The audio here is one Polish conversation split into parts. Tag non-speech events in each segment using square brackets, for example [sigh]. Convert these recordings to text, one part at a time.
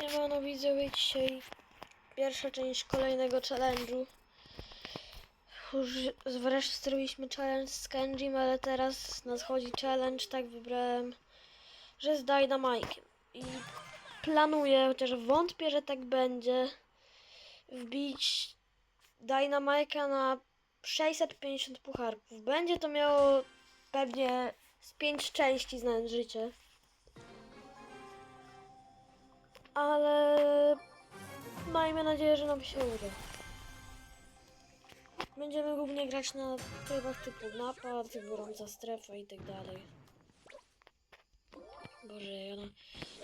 Siemano widzowie, dzisiaj pierwsza część kolejnego challenge'u. Już wreszcie zrobiliśmy challenge z Kenjim, ale teraz nadchodzi challenge, tak wybrałem, że z Dynamike'em. I planuję, chociaż wątpię, że tak będzie, wbić Dynamike'a na 650 pucharków. Będzie to miało pewnie z 5 części znając życie. Ale miejmy nadzieję, że nam się uda. Będziemy głównie grać na trybach typu typu gorąca strefa i tak dalej. Boże, ja na,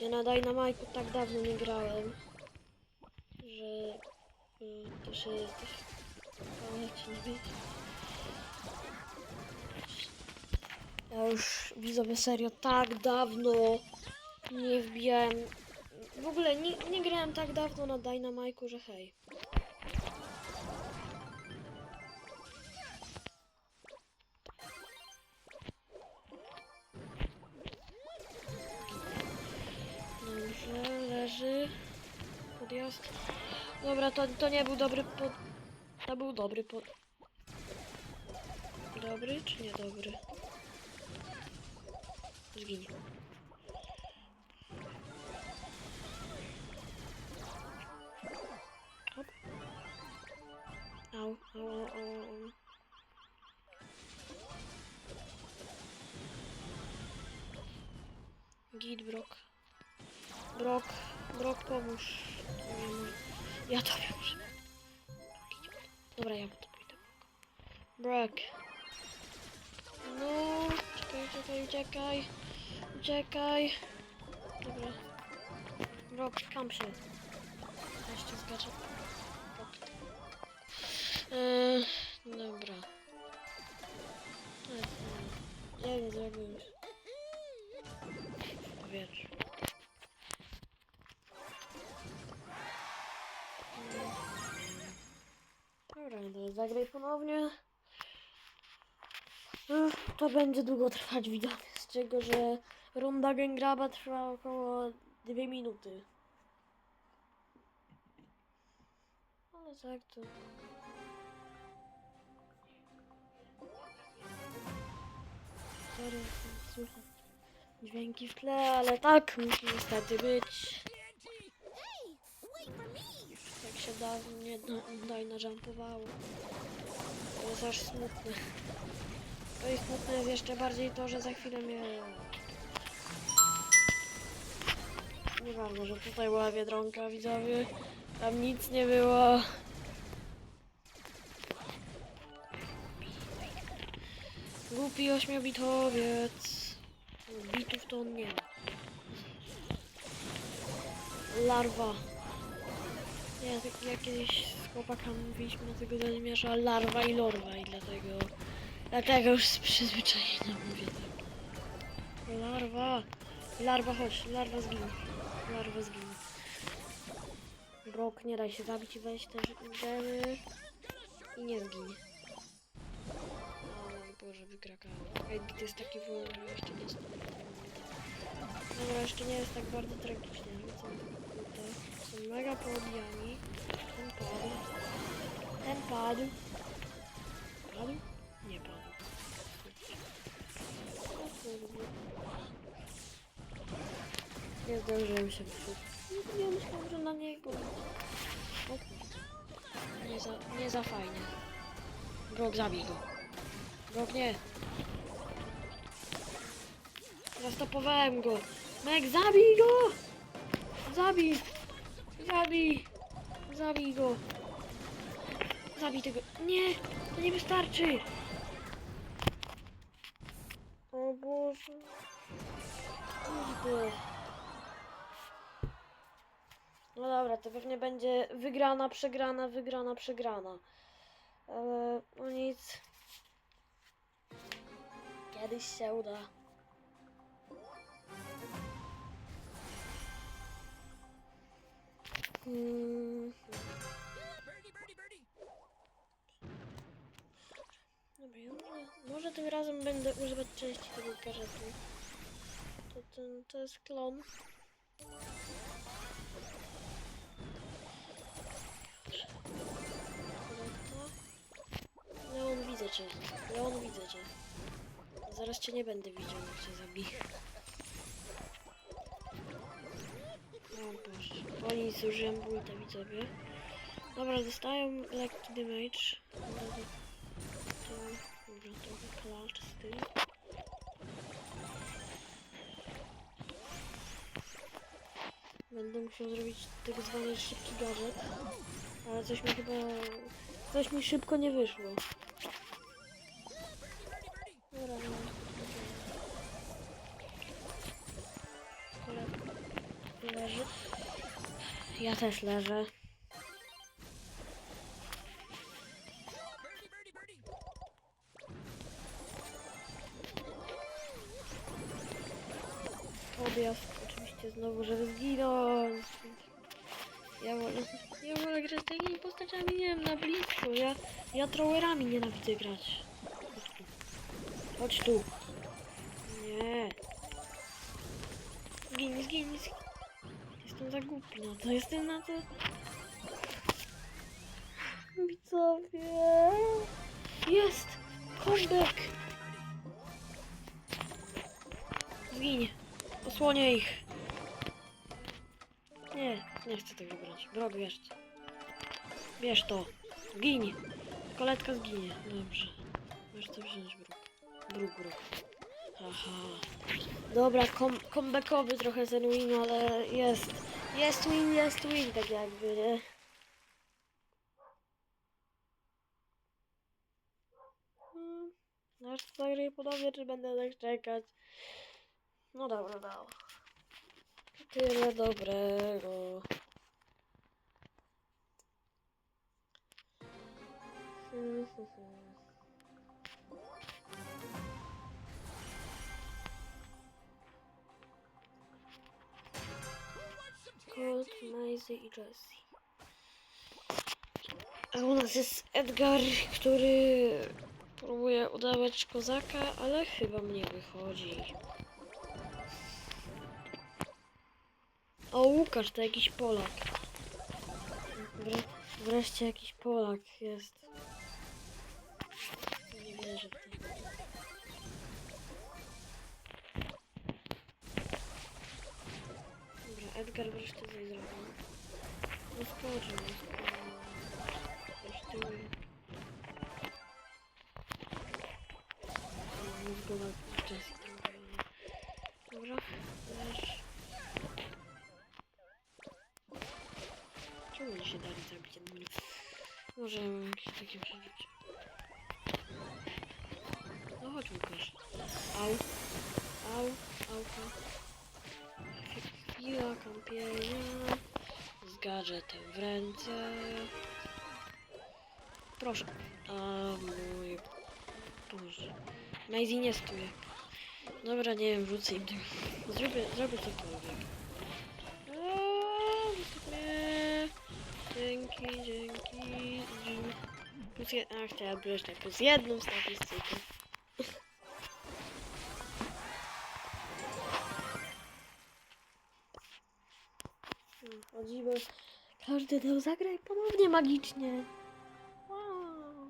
ja na Dynamite'u tak dawno nie grałem, że y, to się pamięci nie wie. Ja już widzowie serio tak dawno nie wbijałem w ogóle nie, nie grałem tak dawno na Dynamite'u, że hej. Dobrze, leży. Podjazd. Dobra, to, to nie był dobry pod... To był dobry pod... Dobry czy niedobry? Zgiń. Au, au, au. Git, Brok. Brok, Brok, pomóż. Ja tobie muszę. Idź. Dobra, ja to pójdę. Brok. No, czekaj, czekaj, uciekaj. Uciekaj. Dobra. Brok, kam się. Jeszcze zgaczę. Eee, dobra. Eee, Ja nie zrobię już. Wiesz. Dobra, zagraj ponownie. To będzie długo trwać widok, z czego, że runda Gengraba trwa około 2 minuty. Ale tak to... Sorry, słychać dźwięki w tle, ale tak musi niestety być. Jak się dawniej daj jumpowało. To jest aż smutne. To jest smutne jest jeszcze bardziej to, że za chwilę mnie... Nieważne, że tutaj była Biedronka, widzowie. Tam nic nie było. Głupi ośmiobitowiec. Bitów to on nie ma. Larwa. Ja, tak- ja kiedyś z chłopakami mówiliśmy na tego zamiesza larwa i lorwa i dlatego... Dlatego już z przyzwyczajenia mówię tak. Larwa. Larwa chodź, larwa zginie. Larwa zginie. Brok, nie daj się zabić i weź te gemy i nie zginie. O Boże, wykrakałem. Ej, to jest taki wolny, że jeszcze nie jest. Dobra, jeszcze nie jest tak bardzo tragicznie. Rzucam tutaj. Są mega poobijani. Ten padł. Ten padł. Padł? Nie padł. O kurde. Nie zdążyłem się wyczuć. Nie myślałem, że na niego. O kurde. Nie za, nie za fajnie. Brok, zabij go. Brok, nie. Zastopowałem go. Mek, zabij go! Zabij! Zabij! Zabij go! Zabij tego. Nie! To nie wystarczy! O Boże. Kurde. No dobra, to pewnie będzie wygrana, przegrana, wygrana, przegrana. Ale no nic. Kiedyś się uda. Mm. Dobra, ja może, może tym razem będę używać części tego gadżetu. To, to, to jest klon. Leon, widzę cię. Leon, widzę cię. Zaraz cię nie będę widział, jak cię zabiję. O Boże. Oni zużyłem bultę, widzowie. Dobra, dostają lekki damage. Dobra, to, dobra, trochę klacz z tym. Będę musiał zrobić tak zwany szybki gadżet. Ale coś mi chyba... Coś mi szybko nie wyszło. Też leżę. Objazd oczywiście znowu, żeby zginąć. Ja wolę, ja wolę grać takimi postaciami, nie wiem, na blisko. Ja, ja trowerami nienawidzę grać. Chodź tu. Chodź tu. Nie. Zgiń, zgiń, zgiń. Jestem za głupi na to, jestem na to. Widzowie. Jest! Comeback! Zgiń. Osłonię ich. Nie, nie chcę tego brać. Brok, bierz to. Bierz to. Zgiń. Koletka zginie. Dobrze. Możesz to wziąć. Bruk, Bruk. Aha. Dobra, kom comebackowy trochę ten win, ale jest. Jest win, jest win, tak jakby, nie? Hmm. Aż to zagraj podobnie, czy będę tak czekać? No dobra, dobra. Tyle dobrego. Hmm, hmm, hmm. Colt, Maisie i Jessie. A u nas jest Edgar, który próbuje udawać kozaka, ale chyba mnie wychodzi. O, Łukasz, to jakiś Polak. Wre wreszcie jakiś Polak jest. Nie wierzę w to. Dobra, Edgar wreszcie coś zrobił. No skoczył, no skoczył. Coś tu. Mózgowa Jessie tam była. Dobra, leż. Czemu oni się dali zabić? Może ja mam jakieś takie przeżycie. Gadżetem w ręce. Proszę. A mój Boże. Maisie nie. Dobra, nie wiem, wrzucę im tego. Zrobię, zrobię cokolwiek. Zostaw mnie. Dzięki, dzięki. Plus je... A, chciałam jeszcze plus jedną statystykę. Każdy dał zagrać ponownie magicznie. Wow.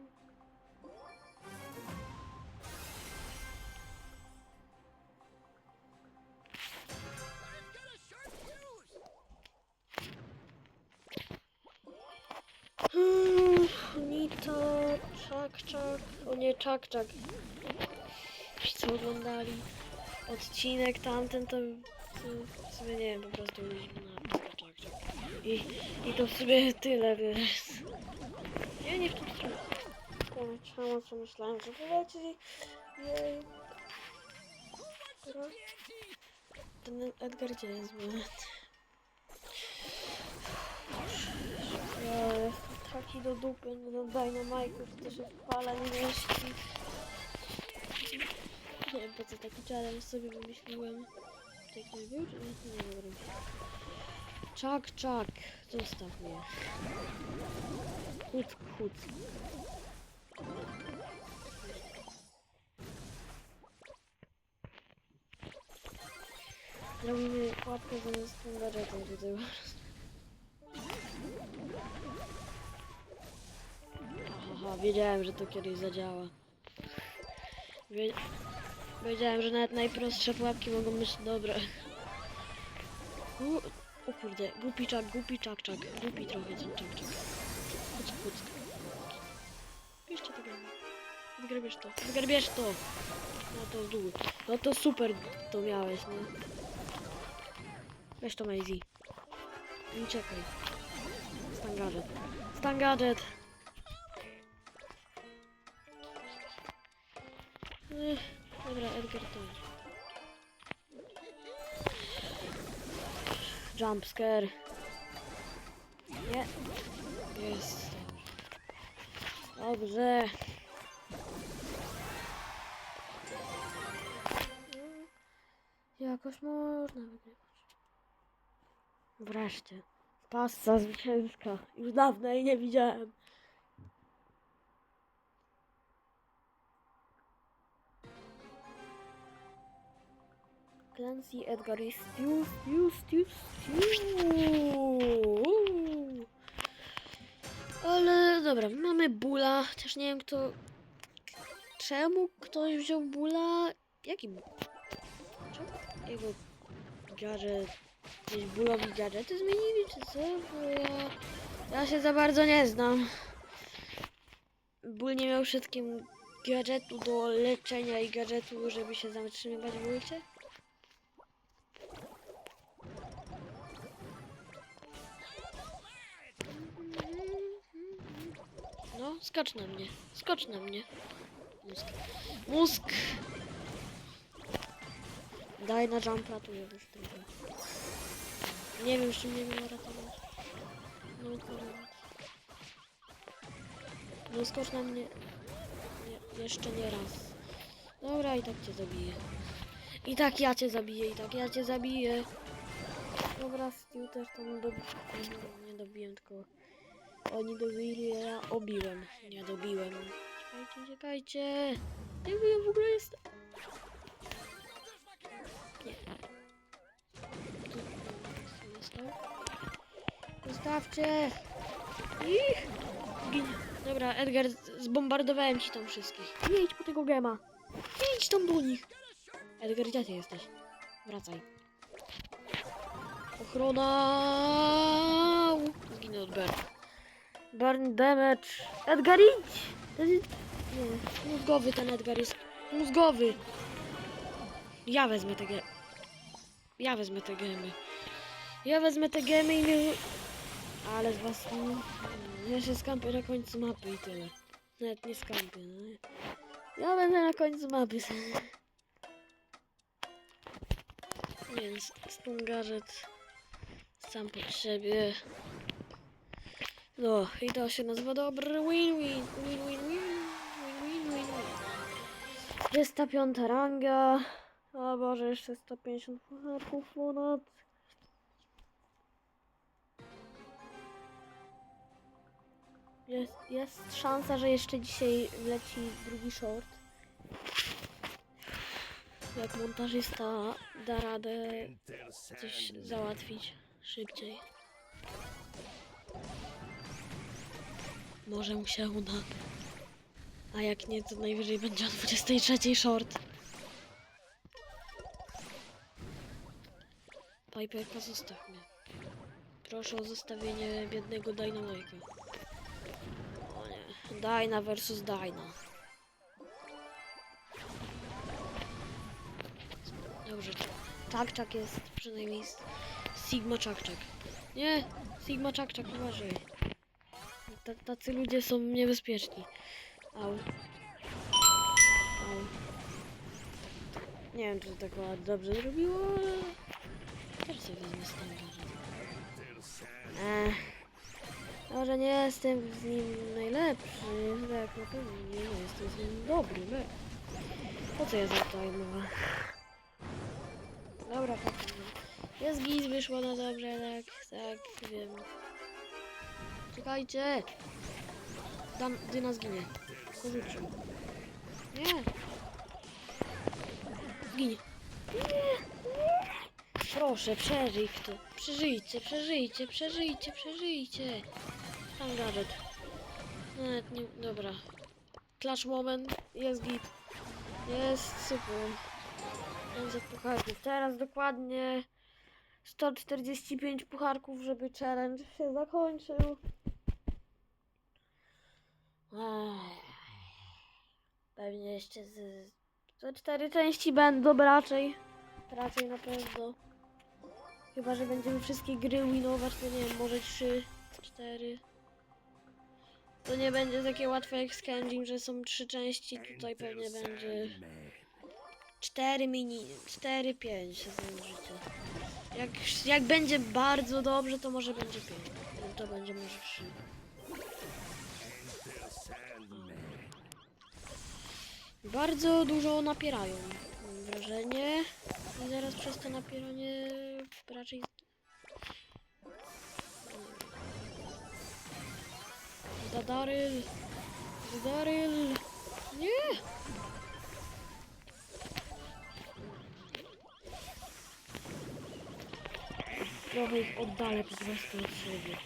Hmm, Nito, czak, czak. O nie, czak, czak. Co oglądali odcinek tamten, to to nie wiem, po prostu mieliśmy na czak, czak. I, I to w sumie tyle, wiesz. Ja nie w tą stronę. Kurczę, co myślałem, że poleci. Jej. Ten Edgar gdzie jest? Jestem taki do dupy no Dynamite, że to się wpala nie mieści. Nie wiem po co taki challenge sobie wymyśliłem. Czy ktoś był, czy nie? Nie wiem. Czak, czak, zostaw mnie. Chód, chód. Zrobimy łapkę zamiast tutaj po prostu. Aha, wiedziałem, że to kiedyś zadziała. Wie... Wiedziałem, że nawet najprostsze pułapki mogą być dobre. U... O kurde, głupi czak, głupi czak, czak. Głupi trochę ten czak, czak. Kuck, kuck. Jeszcze tego nie. Zgrabiesz to, zgrabiesz to! No to dół. No to super to miałeś, nie? Weź to Maisie. I uciekaj. Stan gadżet. Stan gadżet! Dobra, Edgar to jest. Jumpscare. Nie. Jest. Dobrze. Jakoś można wygrywać. Wreszcie. Pasta zwycięska. Już dawno jej nie widziałem. Clancy Edgar jest Stew, Stew, Stew, Stew. Ale dobra, mamy Bula. Chociaż nie wiem kto... Czemu ktoś wziął Bula? Jaki? Czemu jego gadżet... Gdzieś Bulowi gadżety zmienili, czy co? Bo ja... Ja się za bardzo nie znam. Ból nie miał wszystkim gadżetu do leczenia i gadżetu, żeby się zatrzymywać w ulcie? Skocz na mnie. Skocz na mnie. Mózg. Mózg! Daj na jump ratuję już trochę. Nie wiem, czy mnie miał ratować. No, koniec. No, skocz na mnie. Nie, jeszcze nie raz. Dobra, i tak cię zabiję. I tak ja cię zabiję, i tak ja cię zabiję. Dobra, Stu też tam do... Nie dobiłem, tylko... Oni dobili, ja obiłem. Nie dobiłem. Czekajcie, czekajcie. Nie wiem, w ogóle jest... Nie. Zostawcie! Ich! Dobra, Edgar, zbombardowałem ci tam wszystkich. Nie idź po tego gema. Nie idź tam do nich. Edgar, gdzie ty jesteś? Wracaj. Ochrona! Zginę od Bert. Burn damage. Edgar, idź! Nie, mózgowy ten Edgar jest. Mózgowy! Ja wezmę te gemy. Ja wezmę te gemy. Ja wezmę te gemy i nie... Ale z was... Ja się skampię na końcu mapy i tyle. Nawet nie skampię, no. Ja będę na końcu mapy. [laughs] Więc stun gadżet sam pod siebie. No i to się nazywa dobry win-win. Win-win-win. Win-win-win. 25 ranga. O Boże, jeszcze 150 pucharków ponad. Jest, jest szansa, że jeszcze dzisiaj leci drugi short. Jak montażysta da radę coś załatwić szybciej. Może mu się uda. A jak nie, to najwyżej będzie o 23 short. Piperka, zostaw mnie. Proszę o zostawienie biednego Dynamite'a. O nie. Dyna versus Dyna. Dobrze, Czak Czak jest przynajmniej Sigma Czak Czak. Nie, Sigma Czak Czak, uważaj. Ta- Tacy ludzie są niebezpieczni. Au. Au. Nie wiem, czy to tak dobrze zrobiło, ale... Też sobie wezmę. Może nie jestem z nim najlepszy, tak na pewno nie no, jestem z nim dobry, be. Po co ja zajmowałem? Dobra, potem. Jest giz, wyszło na dobrze, tak, tak, wiem. Czekajcie! Dan, Dyna zginie. Nie! Zginie. Nie! Proszę, przeżyj to. Przeżyjcie, przeżyjcie, przeżyjcie, przeżyjcie. Tam gadżet. Nawet nie, dobra. Clash moment, jest git. Jest super. 500 pucharków. Teraz dokładnie 145 pucharków, żeby challenge się zakończył. Pewnie jeszcze z... Za cztery części będą raczej. Raczej na pewno. Chyba, że będziemy wszystkie gry winować, to nie wiem, może trzy, cztery. To nie będzie takie łatwe jak z Kenjim, że są trzy części. Tutaj pewnie będzie cztery mini, cztery, pięć zdążycie. Jak, jak będzie bardzo dobrze, to może będzie pięć. To będzie może trzy. Bardzo dużo napierają, mam wrażenie. I zaraz przez to napieranie raczej... Dadaryl! Dadaryl! Nie! Trochę ich oddalę po prostu od siebie.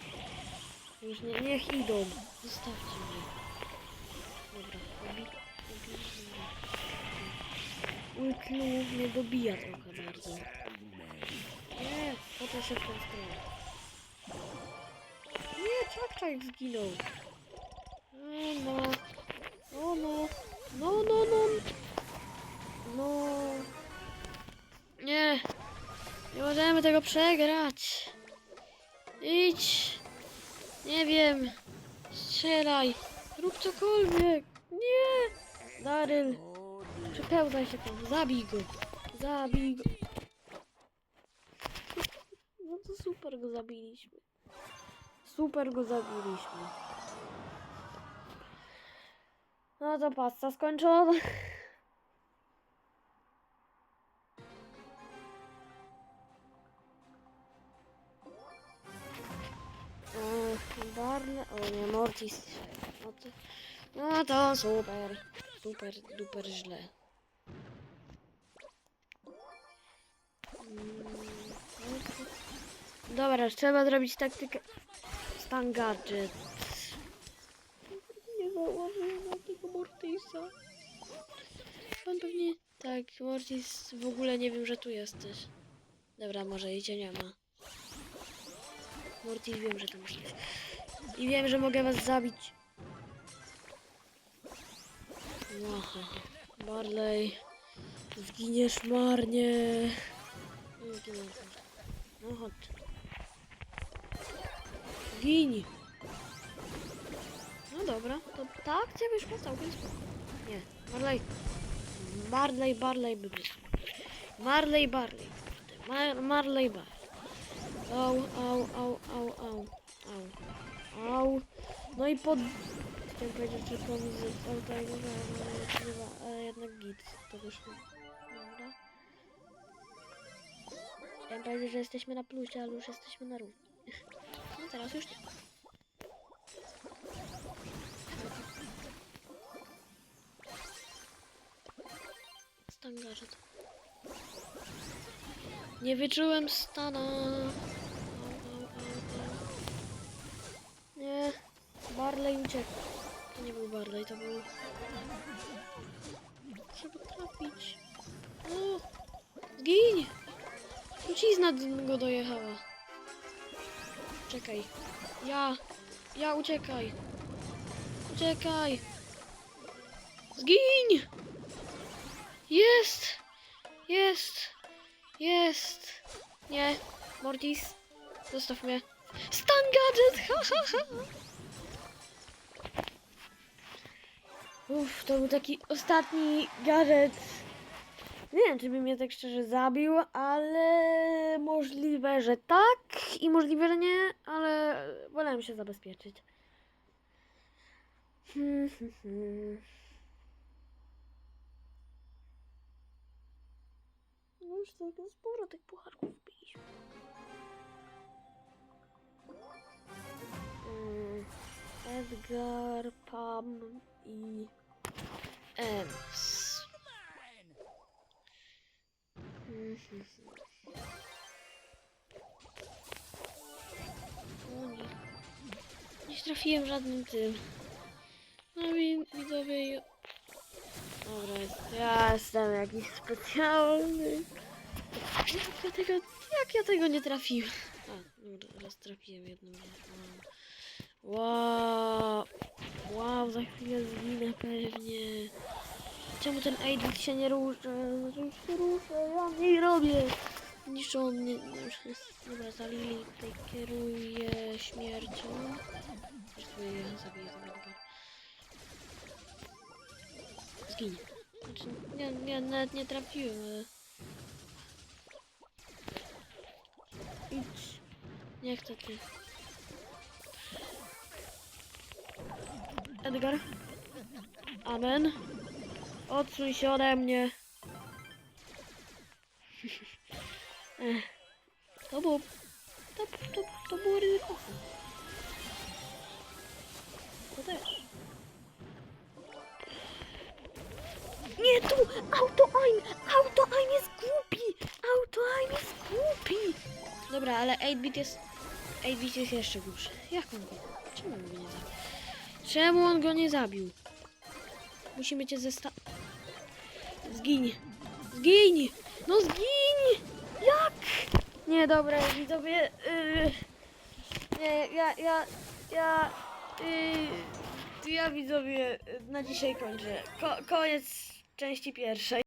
Już nie, niech idą. Zostawcie mnie. Ulklu mnie dobija trochę bardzo. Nie, potem się w tą stronę. Nie, czak zginął. No. O no. No, no, no. No. Nie. Nie możemy tego przegrać. Idź. Nie wiem. Strzelaj. Rób cokolwiek. Nie. Daryl. Przypełzaj się tam. Zabij go. Zabij go. No to super go zabiliśmy. Super go zabiliśmy. No to pasta skończona. O, Barle... O nie, Mortis. No to, no to super. Super, duper źle. Dobra, trzeba zrobić taktykę... Stan gadżet. Nie założyłem takiego Mortisa. Pan pewnie... Tak, Mortis, w ogóle nie wiem, że tu jesteś. Dobra, może i cię nie ma. Mortis, wiem, że tam jesteś. I wiem, że mogę was zabić. Aha. Barley. Zginiesz marnie. Nie zginę. No chodź. Gin. No dobra, to ta akcja wyszła całkiem spoko. Nie, Marley. Marley, Barley by był. Marley, Barley. Mar Marley, Barley. Au, au, au, au, au, au, au. No i pod... Chciałem powiedzieć, że z auto ale jednak git to wyszło. Dobra. Chciałem powiedzieć, że jesteśmy na plusie, ale już jesteśmy na równi. [laughs] Teraz już nie. Stan gadżet. Nie wyczułem stana. Nie. Barley uciekł. To nie był Barley, to był... Trzeba trafić. O! Zgiń! Trucizna go dojechała. Czekaj. Ja. Ja uciekaj. Uciekaj. Zgiń! Jest! Jest! Jest! Nie. Mortis. Zostaw mnie. Stan gadżet! Ha, ha, ha. Uff, to był taki ostatni gadżet. Nie wiem, czy by mnie tak szczerze zabił, ale możliwe, że tak i możliwe, że nie, ale wolałem się zabezpieczyć. Hmm, hmm, hmm. No już całkiem sporo tych pucharków wbiliśmy. Mm, Edgar, Pam i Ems. Nie. Nie trafiłem żadnym tym. No wi- widzowie... Dobra, Ja jestem jakiś specjalny. Jak ja tego, jak ja tego nie trafiłem? A, dobra, raz trafiłem jedną. Wow. Wow, za chwilę zginę pewnie. Czemu ten Aidwit się nie rusza? Rusza, ja mniej robię. Niż on nie... no już Dobra, ta Lili tutaj kieruje śmiercią. Zresztą ja zabiję tego dobra. Zginie. Znaczy, nie, nie, nawet nie trafiłem. Idź. Nie chcę ty. Edgar. Amen. Odsuń się ode mnie. To było... To, to, to było ryzykowne. To też. Nie tu! Auto-aim! Auto-aim jest głupi! Auto-aim jest głupi! Dobra, ale 8-bit jest... 8-bit jest jeszcze głupszy. Jak on go... Czemu on go nie zabił? Czemu on go nie zabił? Musimy cię zesta... Zgiń! Zgiń! No zgiń! Nie, dobra, widzowie... Yy... Nie, ja, ja, ja... Yy... Ja widzowie na dzisiaj kończę. Ko koniec części pierwszej.